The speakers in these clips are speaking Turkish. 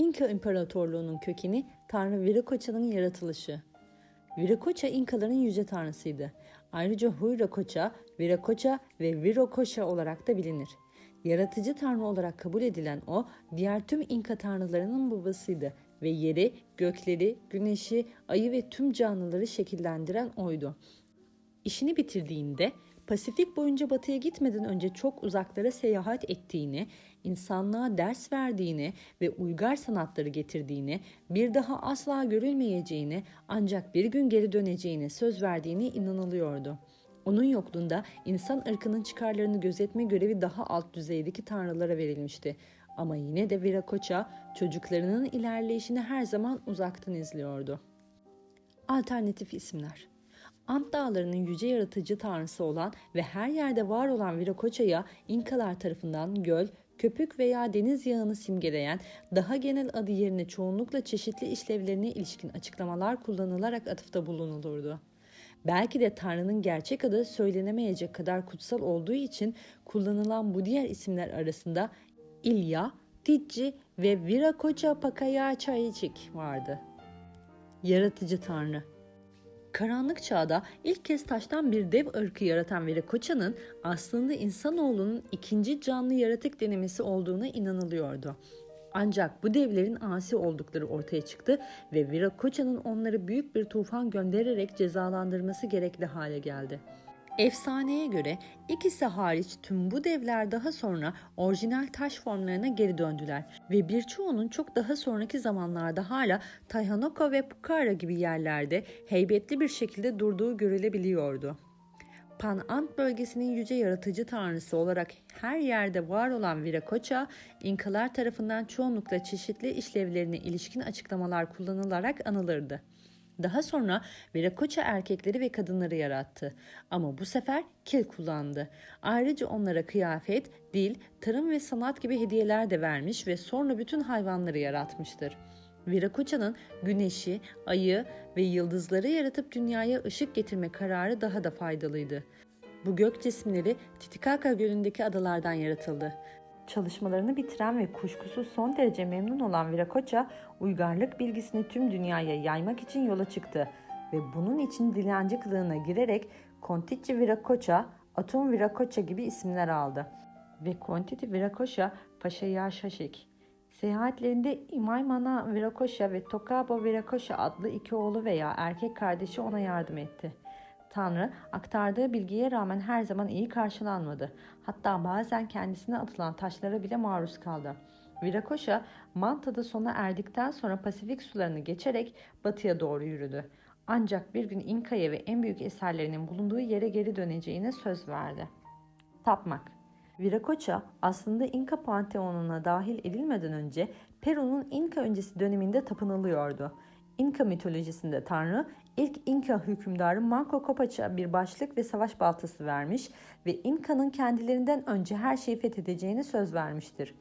İnka İmparatorluğu'nun kökeni Tanrı Viracocha'nın yaratılışı. Viracocha İnkaların yüce tanrısıydı. Ayrıca Huiracocha, Viracocha ve Virococha olarak da bilinir. Yaratıcı tanrı olarak kabul edilen o, diğer tüm İnka tanrılarının babasıydı ve yeri, gökleri, güneşi, ayı ve tüm canlıları şekillendiren oydu. İşini bitirdiğinde Pasifik boyunca batıya gitmeden önce çok uzaklara seyahat ettiğini, insanlığa ders verdiğini ve uygar sanatları getirdiğini, bir daha asla görülmeyeceğini ancak bir gün geri döneceğine söz verdiğini inanılıyordu. Onun yokluğunda insan ırkının çıkarlarını gözetme görevi daha alt düzeydeki tanrılara verilmişti. Ama yine de Viracocha çocuklarının ilerleyişini her zaman uzaktan izliyordu. Alternatif isimler Ant dağlarının yüce yaratıcı tanrısı olan ve her yerde var olan Viracocha'ya İnkalar tarafından göl, köpük veya deniz yağını simgeleyen daha genel adı yerine çoğunlukla çeşitli işlevlerine ilişkin açıklamalar kullanılarak atıfta bulunulurdu. Belki de Tanrı'nın gerçek adı söylenemeyecek kadar kutsal olduğu için kullanılan bu diğer isimler arasında İlya, Ticci ve Viracocha Pakayachaychik vardı. Yaratıcı Tanrı Karanlık çağda ilk kez taştan bir dev ırkı yaratan Viracocha'nın aslında insanoğlunun ikinci canlı yaratık denemesi olduğuna inanılıyordu. Ancak bu devlerin asi oldukları ortaya çıktı ve Viracocha'nın onları büyük bir tufan göndererek cezalandırması gerekli hale geldi. Efsaneye göre ikisi hariç tüm bu devler daha sonra orijinal taş formlarına geri döndüler ve birçoğunun çok daha sonraki zamanlarda hala Tayhanoko ve Pukara gibi yerlerde heybetli bir şekilde durduğu görülebiliyordu. Pan-Ant bölgesinin yüce yaratıcı tanrısı olarak her yerde var olan Viracocha, İnkalar tarafından çoğunlukla çeşitli işlevlerine ilişkin açıklamalar kullanılarak anılırdı. Daha sonra Viracocha erkekleri ve kadınları yarattı. Ama bu sefer kil kullandı. Ayrıca onlara kıyafet, dil, tarım ve sanat gibi hediyeler de vermiş ve sonra bütün hayvanları yaratmıştır. Viracocha'nın güneşi, ayı ve yıldızları yaratıp dünyaya ışık getirme kararı daha da faydalıydı. Bu gök cisimleri Titicaca Gölü'ndeki adalardan yaratıldı. Çalışmalarını bitiren ve kuşkusuz son derece memnun olan Viracocha, uygarlık bilgisini tüm dünyaya yaymak için yola çıktı ve bunun için dilenci kılığına girerek Kontiti Viracocha, Atom Viracocha gibi isimler aldı. Ve Kontiti Viracocha Paşa Şaşik. Seyahatlerinde İmaymana Viracocha ve Tokabo Viracocha adlı iki oğlu veya erkek kardeşi ona yardım etti. Tanrı aktardığı bilgiye rağmen her zaman iyi karşılanmadı. Hatta bazen kendisine atılan taşlara bile maruz kaldı. Viracocha, Manta'da sona erdikten sonra Pasifik sularını geçerek batıya doğru yürüdü. Ancak bir gün İnka'ya ve en büyük eserlerinin bulunduğu yere geri döneceğine söz verdi. Tapmak Viracocha aslında İnka panteonuna dahil edilmeden önce Peru'nun İnka öncesi döneminde tapınılıyordu. İnka mitolojisinde Tanrı ilk İnka hükümdarı Manco Capaç'a bir başlık ve savaş baltası vermiş ve İnka'nın kendilerinden önce her şeyi fethedeceğini söz vermiştir.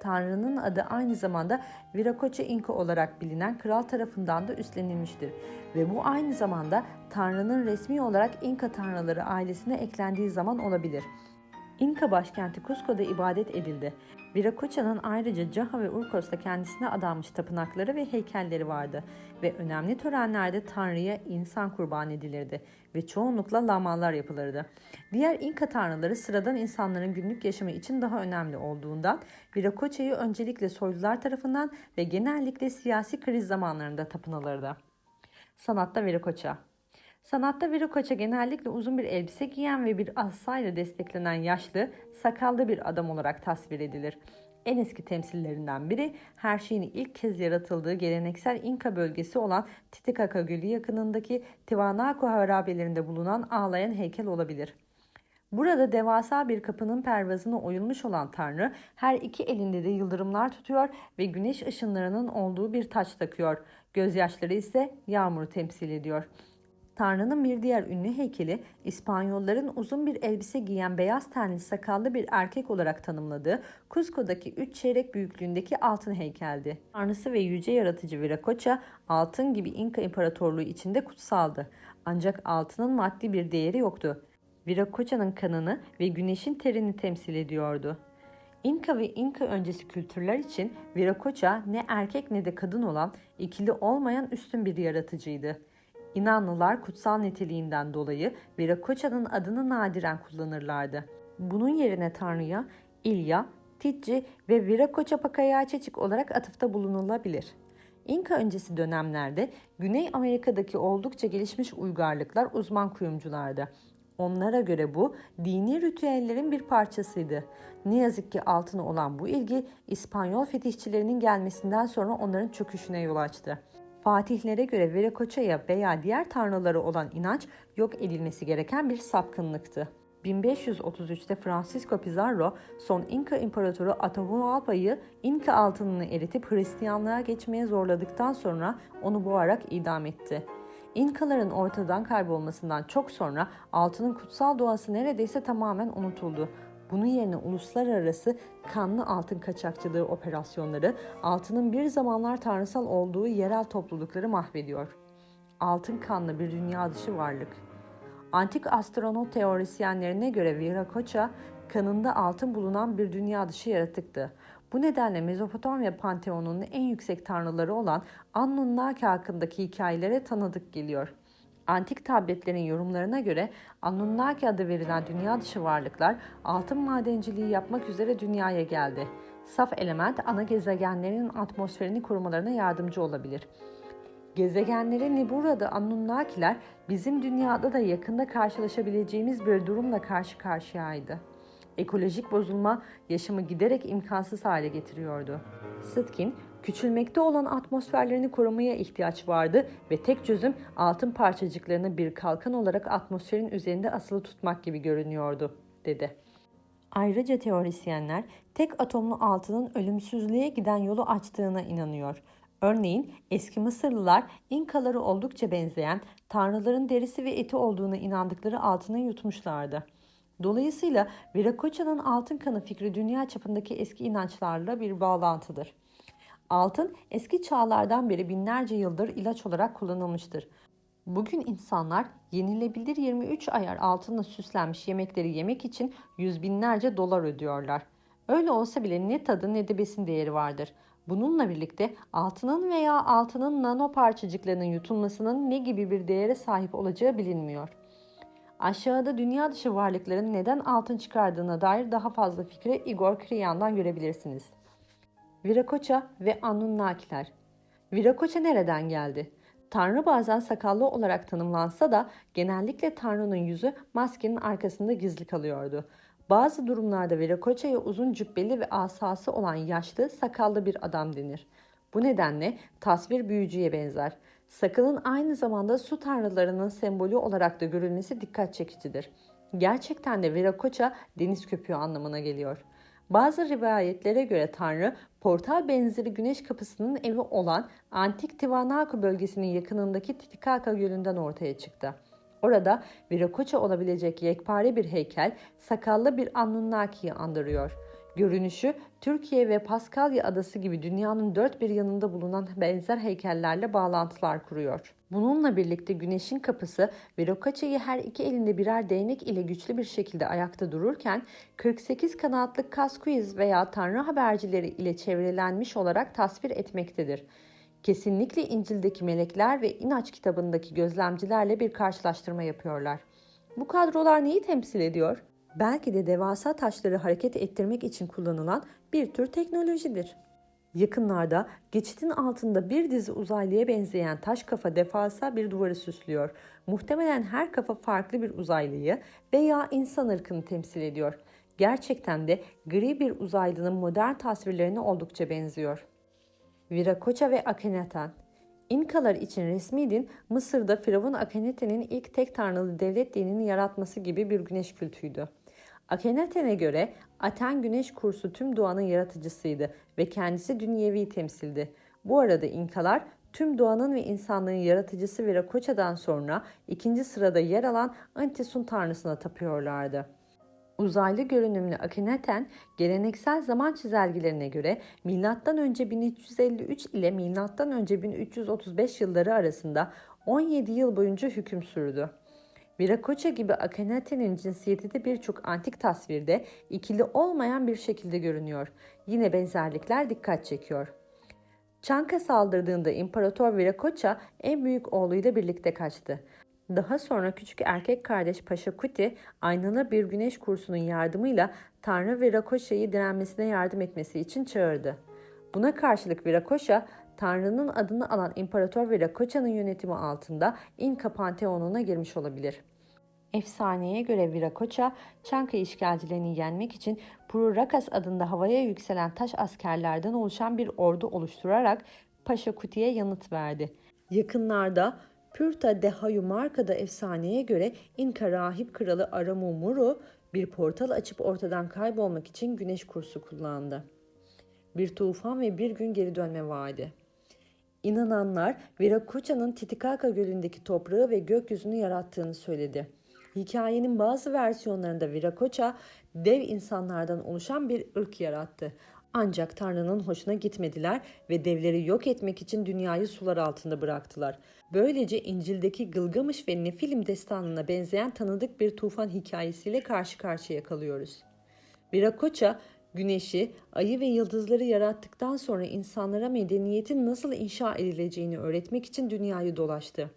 Tanrı'nın adı aynı zamanda Viracocha İnka olarak bilinen kral tarafından da üstlenilmiştir ve bu aynı zamanda Tanrı'nın resmi olarak İnka tanrıları ailesine eklendiği zaman olabilir. İnka başkenti Cusco'da ibadet edildi. Viracocha'nın ayrıca Caha ve Urkos'ta kendisine adanmış tapınakları ve heykelleri vardı ve önemli törenlerde Tanrı'ya insan kurban edilirdi ve çoğunlukla lamalar yapılırdı. Diğer İnka tanrıları sıradan insanların günlük yaşamı için daha önemli olduğundan Viracocha'yı öncelikle soylular tarafından ve genellikle siyasi kriz zamanlarında tapınılırdı. Sanatta Viracocha Sanatta Viracocha genellikle uzun bir elbise giyen ve bir asayla desteklenen yaşlı, sakallı bir adam olarak tasvir edilir. En eski temsillerinden biri her şeyin ilk kez yaratıldığı geleneksel İnka bölgesi olan Titicaca Gölü yakınındaki Tiwanaku harabelerinde bulunan ağlayan heykel olabilir. Burada devasa bir kapının pervazına oyulmuş olan Tanrı her iki elinde de yıldırımlar tutuyor ve güneş ışınlarının olduğu bir taç takıyor. Gözyaşları ise yağmuru temsil ediyor. Tanrı'nın bir diğer ünlü heykeli İspanyolların uzun bir elbise giyen beyaz tenli sakallı bir erkek olarak tanımladığı Cusco'daki üç çeyrek büyüklüğündeki altın heykeldi. Tanrısı ve yüce yaratıcı Viracocha altın gibi İnka İmparatorluğu içinde kutsaldı. Ancak altının maddi bir değeri yoktu. Viracocha'nın kanını ve güneşin terini temsil ediyordu. İnka ve İnka öncesi kültürler için Viracocha ne erkek ne de kadın olan ikili olmayan üstün bir yaratıcıydı. İnanlılar kutsal niteliğinden dolayı Viracocha'nın adını nadiren kullanırlardı. Bunun yerine Tanrı'ya İlya, Titci ve Viracocha Pacayaçeçik olarak atıfta bulunulabilir. İnka öncesi dönemlerde Güney Amerika'daki oldukça gelişmiş uygarlıklar uzman kuyumculardı. Onlara göre bu dini ritüellerin bir parçasıydı. Ne yazık ki altına olan bu ilgi İspanyol fetihçilerinin gelmesinden sonra onların çöküşüne yol açtı. Fatihlere göre Viracocha'ya veya diğer tanrıları olan inanç yok edilmesi gereken bir sapkınlıktı. 1533'te Francisco Pizarro son İnka İmparatoru Atahualpa'yı İnka altınını eritip Hristiyanlığa geçmeye zorladıktan sonra onu boğarak idam etti. İnkaların ortadan kaybolmasından çok sonra altının kutsal doğası neredeyse tamamen unutuldu. Bunun yerine uluslararası kanlı altın kaçakçılığı operasyonları altının bir zamanlar tanrısal olduğu yerel toplulukları mahvediyor. Altın kanlı bir dünya dışı varlık. Antik astronot teorisyenlerine göre Viracocha kanında altın bulunan bir dünya dışı yaratıktı. Bu nedenle Mezopotamya panteonunun en yüksek tanrıları olan Anunnaki hakkındaki hikayelere tanıdık geliyor. Antik tabletlerin yorumlarına göre Anunnaki adı verilen dünya dışı varlıklar altın madenciliği yapmak üzere dünyaya geldi. Saf element ana gezegenlerin atmosferini korumalarına yardımcı olabilir. Gezegenlerin Nibura'da Anunnakiler bizim dünyada da yakında karşılaşabileceğimiz bir durumla karşı karşıyaydı. Ekolojik bozulma yaşamı giderek imkansız hale getiriyordu. Sitkin, küçülmekte olan atmosferlerini korumaya ihtiyaç vardı ve tek çözüm altın parçacıklarını bir kalkan olarak atmosferin üzerinde asılı tutmak gibi görünüyordu, dedi. Ayrıca teorisyenler tek atomlu altının ölümsüzlüğe giden yolu açtığına inanıyor. Örneğin eski Mısırlılar İnkaları oldukça benzeyen tanrıların derisi ve eti olduğuna inandıkları altına yutmuşlardı. Dolayısıyla Viracocha'nın altın kanı fikri dünya çapındaki eski inançlarla bir bağlantıdır. Altın eski çağlardan beri binlerce yıldır ilaç olarak kullanılmıştır. Bugün insanlar yenilebilir 23 ayar altınla süslenmiş yemekleri yemek için yüz binlerce dolar ödüyorlar. Öyle olsa bile ne tadı ne de besin değeri vardır. Bununla birlikte altının veya altının nano parçacıklarının yutulmasının ne gibi bir değere sahip olacağı bilinmiyor. Aşağıda dünya dışı varlıkların neden altın çıkardığına dair daha fazla fikri Igor Kriyan'dan görebilirsiniz. Viracocha ve Anunnakiler Viracocha nereden geldi? Tanrı bazen sakallı olarak tanımlansa da genellikle Tanrı'nın yüzü maskenin arkasında gizli kalıyordu. Bazı durumlarda Viracocha'ya uzun cübbeli ve asası olan yaşlı, sakallı bir adam denir. Bu nedenle tasvir büyücüye benzer. Sakalın aynı zamanda su tanrılarının sembolü olarak da görülmesi dikkat çekicidir. Gerçekten de Viracocha deniz köpüğü anlamına geliyor. Bazı rivayetlere göre Tanrı portal benzeri güneş kapısının evi olan antik Tiwanaku bölgesinin yakınındaki Titicaca gölünden ortaya çıktı. Orada Viracocha olabilecek yekpare bir heykel sakallı bir Anunnaki'yi andırıyor. Görünüşü Türkiye ve Paskalya adası gibi dünyanın dört bir yanında bulunan benzer heykellerle bağlantılar kuruyor. Bununla birlikte güneşin kapısı Virokacha'yı her iki elinde birer değnek ile güçlü bir şekilde ayakta dururken 48 kanatlı Kaskuiz veya Tanrı habercileri ile çevrelenmiş olarak tasvir etmektedir. Kesinlikle İncil'deki melekler ve İnaç kitabındaki gözlemcilerle bir karşılaştırma yapıyorlar. Bu kadrolar neyi temsil ediyor? Belki de devasa taşları hareket ettirmek için kullanılan bir tür teknolojidir. Yakınlarda geçitin altında bir dizi uzaylıya benzeyen taş kafa defasa bir duvarı süslüyor. Muhtemelen her kafa farklı bir uzaylıyı veya insan ırkını temsil ediyor. Gerçekten de gri bir uzaylının modern tasvirlerine oldukça benziyor. Viracocha ve Akhenaten İnkalar için resmi din Mısır'da Firavun Akhenaten'in ilk tek tanrılı devlet dinini yaratması gibi bir güneş kültüydü. Akhenaten'e göre Aten güneş kursu tüm doğanın yaratıcısıydı ve kendisi dünyevi temsildi. Bu arada İnkalar tüm doğanın ve insanlığın yaratıcısı Viracocha'dan sonra ikinci sırada yer alan Antisun tanrısına tapıyorlardı. Uzaylı görünümlü Akhenaten geleneksel zaman çizelgelerine göre M.Ö. 1353 ile M.Ö. 1335 yılları arasında 17 yıl boyunca hüküm sürdü. Viracocha gibi Akhenaten'in cinsiyeti de birçok antik tasvirde ikili olmayan bir şekilde görünüyor. Yine benzerlikler dikkat çekiyor. Çanka saldırdığında İmparator Viracocha en büyük oğluyla birlikte kaçtı. Daha sonra küçük erkek kardeş Paşa Kuti aynalı bir güneş kursunun yardımıyla Tanrı Viracocha'yı direnmesine yardım etmesi için çağırdı. Buna karşılık Viracocha, Tanrı'nın adını alan İmparator Viracocha'nın yönetimi altında İnka Panteonu'na girmiş olabilir. Efsaneye göre Viracocha, Çanka işgalcilerini yenmek için Pururakas adında havaya yükselen taş askerlerden oluşan bir ordu oluşturarak Paşa Kuti'ye yanıt verdi. Yakınlarda Pürta de Hayumarka'da efsaneye göre İnka rahip kralı Aramumuru bir portal açıp ortadan kaybolmak için güneş kursu kullandı. Bir tufan ve bir gün geri dönme vaadi. İnananlar Viracocha'nın Titicaca Gölü'ndeki toprağı ve gökyüzünü yarattığını söyledi. Hikayenin bazı versiyonlarında Viracocha dev insanlardan oluşan bir ırk yarattı. Ancak Tanrı'nın hoşuna gitmediler ve devleri yok etmek için dünyayı sular altında bıraktılar. Böylece İncil'deki Gılgamış ve Nefilim destanına benzeyen tanıdık bir tufan hikayesiyle karşı karşıya kalıyoruz. Viracocha, güneşi, ayı ve yıldızları yarattıktan sonra insanlara medeniyetin nasıl inşa edileceğini öğretmek için dünyayı dolaştı.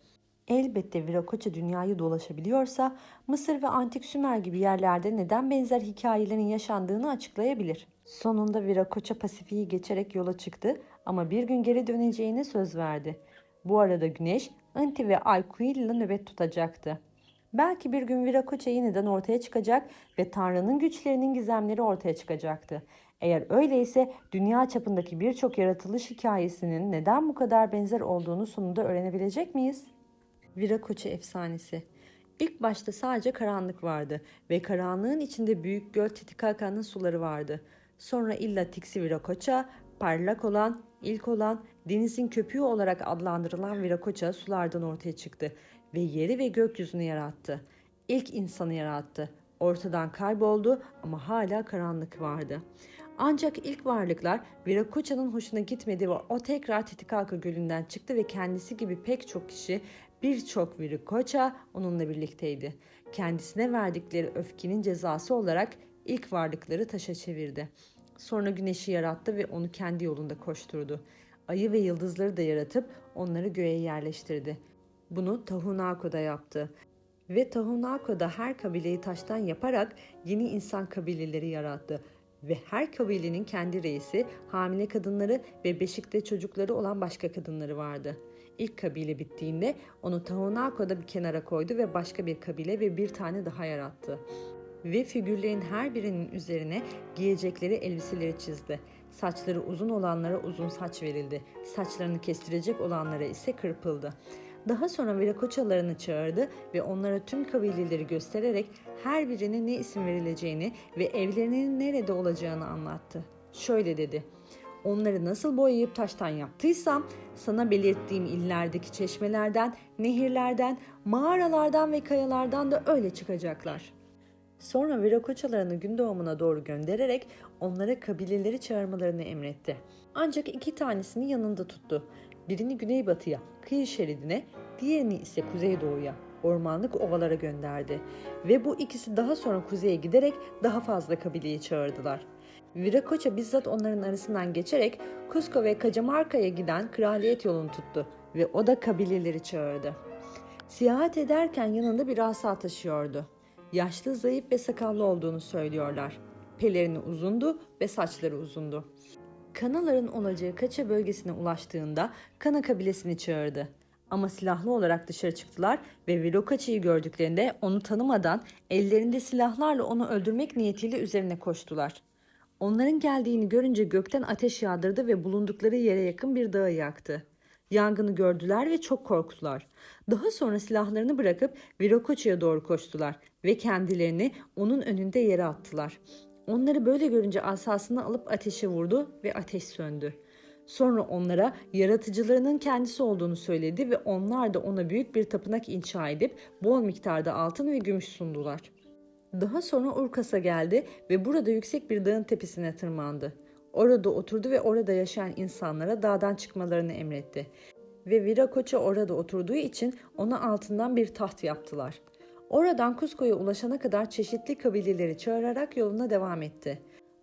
Elbette Viracocha dünyayı dolaşabiliyorsa Mısır ve Antik Sümer gibi yerlerde neden benzer hikayelerin yaşandığını açıklayabilir. Sonunda Viracocha Pasifik'i geçerek yola çıktı ama bir gün geri döneceğine söz verdi. Bu arada Güneş, Inti ve Aykuil ile nöbet tutacaktı. Belki bir gün Viracocha yeniden ortaya çıkacak ve Tanrı'nın güçlerinin gizemleri ortaya çıkacaktı. Eğer öyleyse dünya çapındaki birçok yaratılış hikayesinin neden bu kadar benzer olduğunu sonunda öğrenebilecek miyiz? Viracocha efsanesi. İlk başta sadece karanlık vardı ve karanlığın içinde büyük göl Titicaca'nın suları vardı. Sonra illa Tixi Viracocha, parlak olan, ilk olan, denizin köpüğü olarak adlandırılan Viracocha sulardan ortaya çıktı ve yeri ve gökyüzünü yarattı. İlk insanı yarattı. Ortadan kayboldu ama hala karanlık vardı. Ancak ilk varlıklar Viracocha'nın hoşuna gitmedi ve o tekrar Titicaca gölünden çıktı ve kendisi gibi pek çok kişi birçok Viracocha onunla birlikteydi. Kendisine verdikleri öfkenin cezası olarak ilk varlıkları taşa çevirdi. Sonra güneşi yarattı ve onu kendi yolunda koşturdu. Ayı ve yıldızları da yaratıp onları göğe yerleştirdi. Bunu Tahunako'da yaptı. Ve Tahunako'da her kabileyi taştan yaparak yeni insan kabileleri yarattı. Ve her kabilenin kendi reisi, hamile kadınları ve beşikte çocukları olan başka kadınları vardı. İlk kabile bittiğinde onu Tahunako'da bir kenara koydu ve başka bir kabile ve bir tane daha yarattı ve figürlerin her birinin üzerine giyecekleri elbiseleri çizdi. Saçları uzun olanlara uzun saç verildi. Saçlarını kestirecek olanlara ise kırpıldı. Daha sonra Viracochalarını çağırdı ve onlara tüm kabileleri göstererek her birine ne isim verileceğini ve evlerinin nerede olacağını anlattı. Şöyle dedi. Onları nasıl boyayıp taştan yaptıysam sana belirttiğim illerdeki çeşmelerden, nehirlerden, mağaralardan ve kayalardan da öyle çıkacaklar.'' Sonra Viracochalarını gün doğumuna doğru göndererek onlara kabileleri çağırmalarını emretti. Ancak iki tanesini yanında tuttu. Birini güneybatıya, kıyı şeridine, diğerini ise kuzeydoğuya, ormanlık ovalara gönderdi. Ve bu ikisi daha sonra kuzeye giderek daha fazla kabileyi çağırdılar. Viracocha bizzat onların arasından geçerek Cusco ve Cajamarca'ya giden kraliyet yolunu tuttu ve o da kabileleri çağırdı. Seyahat ederken yanında bir asa taşıyordu. Yaşlı, zayıf ve sakallı olduğunu söylüyorlar. Pelerini uzundu ve saçları uzundu. Kanaların olacağı Kaça bölgesine ulaştığında Kana kabilesini çağırdı. Ama silahlı olarak dışarı çıktılar ve Vilokaçı'yı gördüklerinde onu tanımadan ellerinde silahlarla onu öldürmek niyetiyle üzerine koştular. Onların geldiğini görünce gökten ateş yağdırdı ve bulundukları yere yakın bir dağı yaktı. Yangını gördüler ve çok korktular. Daha sonra silahlarını bırakıp Viracocha'ya doğru koştular ve kendilerini onun önünde yere attılar. Onları böyle görünce asasını alıp ateşe vurdu ve ateş söndü. Sonra onlara yaratıcılarının kendisi olduğunu söyledi ve onlar da ona büyük bir tapınak inşa edip bol miktarda altın ve gümüş sundular. Daha sonra Urkas'a geldi ve burada yüksek bir dağın tepesine tırmandı. Orada oturdu ve orada yaşayan insanlara dağdan çıkmalarını emretti. Ve Viracocha orada oturduğu için ona altından bir taht yaptılar. Oradan Cusco'ya ulaşana kadar çeşitli kabileleri çağırarak yoluna devam etti.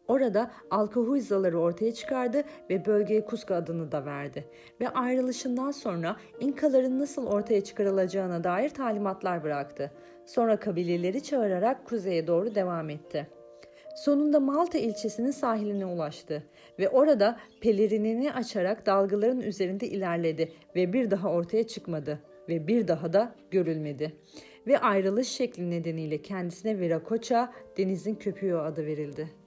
Orada Alcahuizaları ortaya çıkardı ve bölgeye Cusco adını da verdi. Ve ayrılışından sonra İnkaların nasıl ortaya çıkarılacağına dair talimatlar bıraktı. Sonra kabileleri çağırarak kuzeye doğru devam etti. Sonunda Malta ilçesinin sahiline ulaştı ve orada pelerinini açarak dalgaların üzerinde ilerledi ve bir daha ortaya çıkmadı ve bir daha da görülmedi. Ve ayrılış şekli nedeniyle kendisine Viracocha, denizin köpüğü adı verildi.